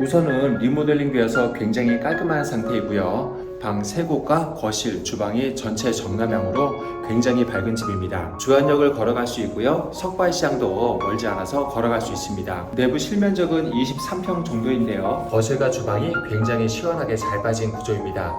우선은 리모델링 되어서 굉장히 깔끔한 상태이고요. 방 3곳과 거실, 주방이 전체 정남향으로 굉장히 밝은 집입니다. 주안역을 걸어갈 수 있고요. 석발시장도 멀지 않아서 걸어갈 수 있습니다. 내부 실면적은 23평 정도인데요. 거실과 주방이 굉장히 시원하게 잘 빠진 구조입니다.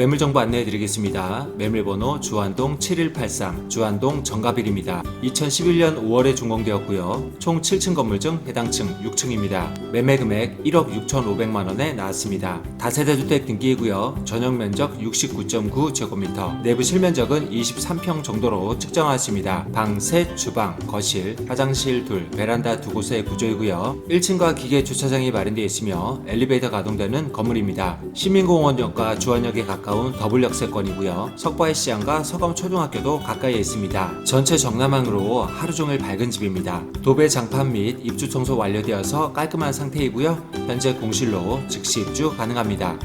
매물 정보 안내해 드리겠습니다. 매물번호 주안동 7183 주안동 정가빌입니다. 2011년 5월에 준공되었고요. 총 7층 건물 중 해당 층 6층입니다. 매매 금액 1억 6,500만 원에 나왔습니다. 다세대 주택 등기이고요. 전용 면적 69.9제곱미터, 내부 실면적은 23평 정도로 측정하였습니다. 방 셋, 주방, 거실, 화장실 둘, 베란다 두 곳의 구조이고요. 1층과 기계 주차장이 마련되어 있으며 엘리베이터 가동되는 건물입니다. 시민공원역과 주안역에 가까 운 더블 역세권이고요. 석바의 시장과 서검 초등학교도 가까이에 있습니다. 전체 정남항으로 하루 종일 밝은 집입니다. 도배 장판 및 입주 청소 완료되어서 깔끔한 상태이고요. 현재 공실로 즉시 입주 가능합니다.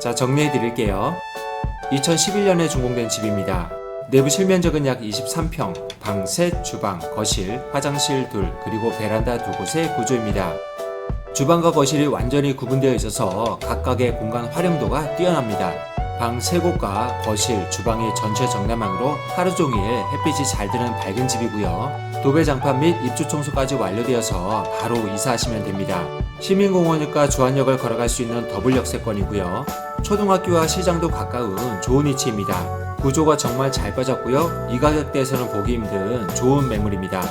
자, 정리해 드릴게요. 2011년에 준공된 집입니다. 내부 실면적은 약 23평, 방 셋, 주방, 거실, 화장실 둘, 그리고 베란다 두 곳의 구조입니다. 주방과 거실이 완전히 구분되어 있어서 각각의 공간 활용도가 뛰어납니다. 방 3곳과 거실, 주방이 전체 정남향으로 하루 종일 햇빛이 잘 드는 밝은 집이고요. 도배 장판 및 입주 청소까지 완료되어서 바로 이사하시면 됩니다. 시민공원역과 주안역을 걸어갈 수 있는 더블 역세권이고요. 초등학교와 시장도 가까운 좋은 위치입니다. 구조가 정말 잘 빠졌고요. 이 가격대에서는 보기 힘든 좋은 매물입니다.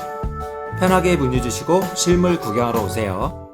편하게 문의 주시고 실물 구경하러 오세요.